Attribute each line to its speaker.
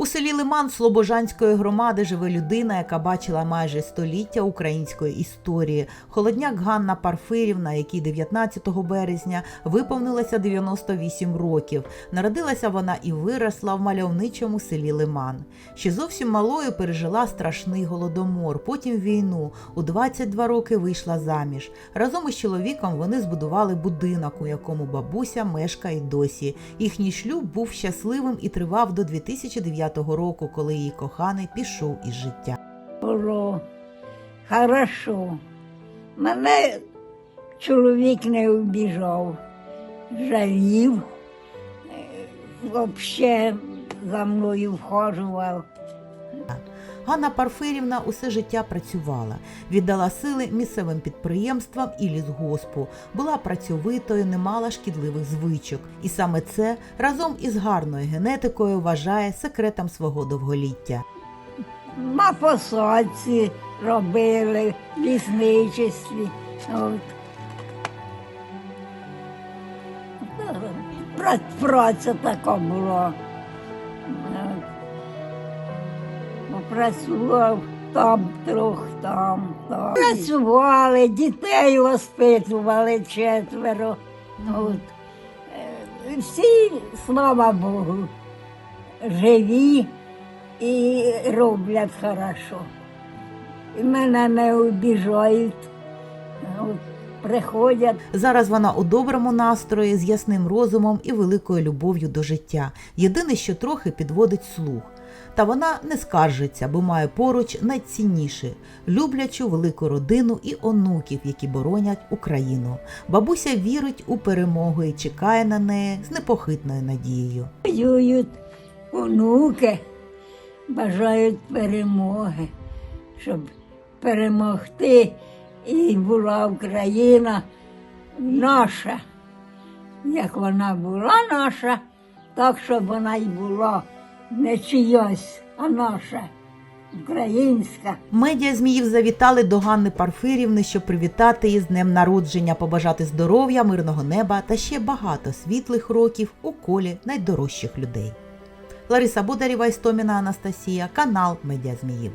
Speaker 1: У селі Лиман Слобожанської громади живе людина, яка бачила майже століття української історії. Холодняк Ганна Парфирівна, якій 19 березня виповнилося 98 років. Народилася вона і виросла в мальовничому селі Лиман. Ще зовсім малою пережила страшний голодомор, потім війну. У 22 роки вийшла заміж. Разом із чоловіком вони збудували будинок, у якому бабуся мешкає досі. Їхній шлюб був щасливим і тривав до 2009 року, коли її коханий пішов із життя.
Speaker 2: було хорошо. Мене чоловік не обіжав, жалів, взагалі за мною вхожував.
Speaker 1: Ганна Парфирівна усе життя працювала, віддала сили місцевим підприємствам і лісгоспу, була працьовитою, не мала шкідливих звичок. І саме це разом із гарною генетикою вважає секретом свого довголіття.
Speaker 2: На посадці робили, лісничестві. Пра- Праця така була. Попрацював там трох, там, там. Працювали, дітей воспитували четверо. От. Е, Всі, слава Богу, живі і роблять хорошо. І мене не обіжають. Приходять.
Speaker 1: Зараз вона у доброму настрої, з ясним розумом і великою любов'ю до життя. Єдине, що трохи підводить слух. Та вона не скаржиться, бо має поруч найцінніше люблячу велику родину і онуків, які боронять Україну. Бабуся вірить у перемогу і чекає на неї з непохитною надією.
Speaker 2: Воюють онуки, бажають перемоги, щоб перемогти і була Україна наша, як вона була наша, так щоб вона й була не чиясь, а наша, українська.
Speaker 1: Медіа Зміїв завітали до Ганни Парфирівни, щоб привітати її з днем народження, побажати здоров'я, мирного неба та ще багато світлих років у колі найдорожчих людей. Лариса Бодарєва, Істоміна Анастасія, канал Медіа Зміїв.